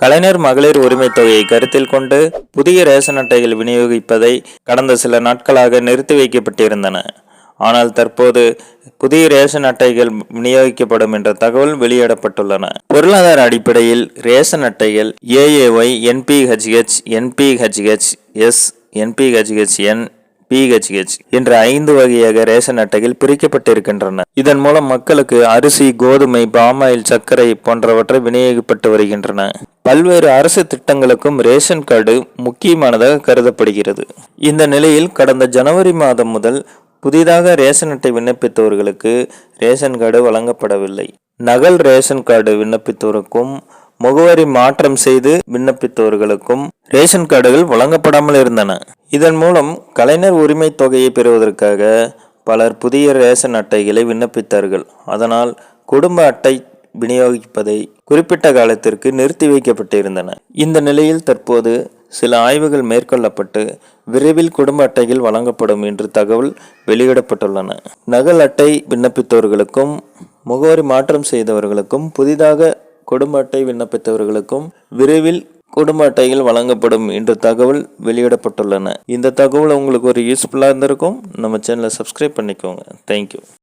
கலைஞர் மகளிர் உரிமைத் தொகையை கருத்தில் கொண்டு புதிய ரேஷன் அட்டைகள் விநியோகிப்பதை கடந்த சில நாட்களாக நிறுத்தி வைக்கப்பட்டிருந்தன. ஆனால் தற்போது புதிய ரேஷன் அட்டைகள் விநியோகிக்கப்படும் என்ற தகவல் வெளியிடப்பட்டுள்ளன. பொருளாதார அடிப்படையில் ரேஷன் அட்டைகள் AAY NPHH NPHH S NPHH N PHH என்ற ஐந்து வகையாக ரேஷன் அட்டைகள் பிரிக்கப்பட்டிருக்கின்றன. இதன் மூலம் மக்களுக்கு அரிசி கோதுமை பாமாயில் சர்க்கரை போன்றவற்றை விநியோகிக்கப்பட்டு வருகின்றன. பல்வேறு அரசு திட்டங்களுக்கும் ரேஷன் கார்டு முக்கியமானதாக கருதப்படுகிறது. இந்த நிலையில் கடந்த ஜனவரி மாதம் முதல் புதிதாக ரேஷன் அட்டை விண்ணப்பித்தவர்களுக்கு ரேஷன் கார்டு வழங்கப்படவில்லை. நகல் ரேஷன் கார்டு விண்ணப்பித்தோருக்கும் முகவரி மாற்றம் செய்து விண்ணப்பித்தவர்களுக்கும் ரேஷன் கார்டுகள் வழங்கப்படாமல் இருந்தன. இதன் மூலம் கலைஞர் உரிமை தொகையை பெறுவதற்காக பலர் புதிய ரேஷன் அட்டைகளை விண்ணப்பித்தார்கள். அதனால் குடும்ப அட்டை விநியோகிப்பதை குறிப்பிட்ட காலத்திற்கு நிறுத்தி வைக்கப்பட்டிருந்தன. இந்த நிலையில் தற்போது சில ஆய்வுகள் மேற்கொள்ளப்பட்டு விரைவில் குடும்ப அட்டைகள் வழங்கப்படும் என்று தகவல் வெளியிடப்பட்டுள்ளன. நகல் அட்டை விண்ணப்பித்தவர்களுக்கும் முகவரி மாற்றம் செய்தவர்களுக்கும் புதிதாக குடும்ப அட்டை விண்ணப்பித்தவர்களுக்கும் விரைவில் குடும்ப அட்டைகள் வழங்கப்படும் என்ற தகவல் வெளியிடப்பட்டுள்ளன. இந்த தகவல் உங்களுக்கு ஒரு யூஸ்ஃபுல்லாக இருந்திருக்கும். நம்ம சேனலை சப்ஸ்கிரைப் பண்ணிக்கோங்க. தேங்க்யூ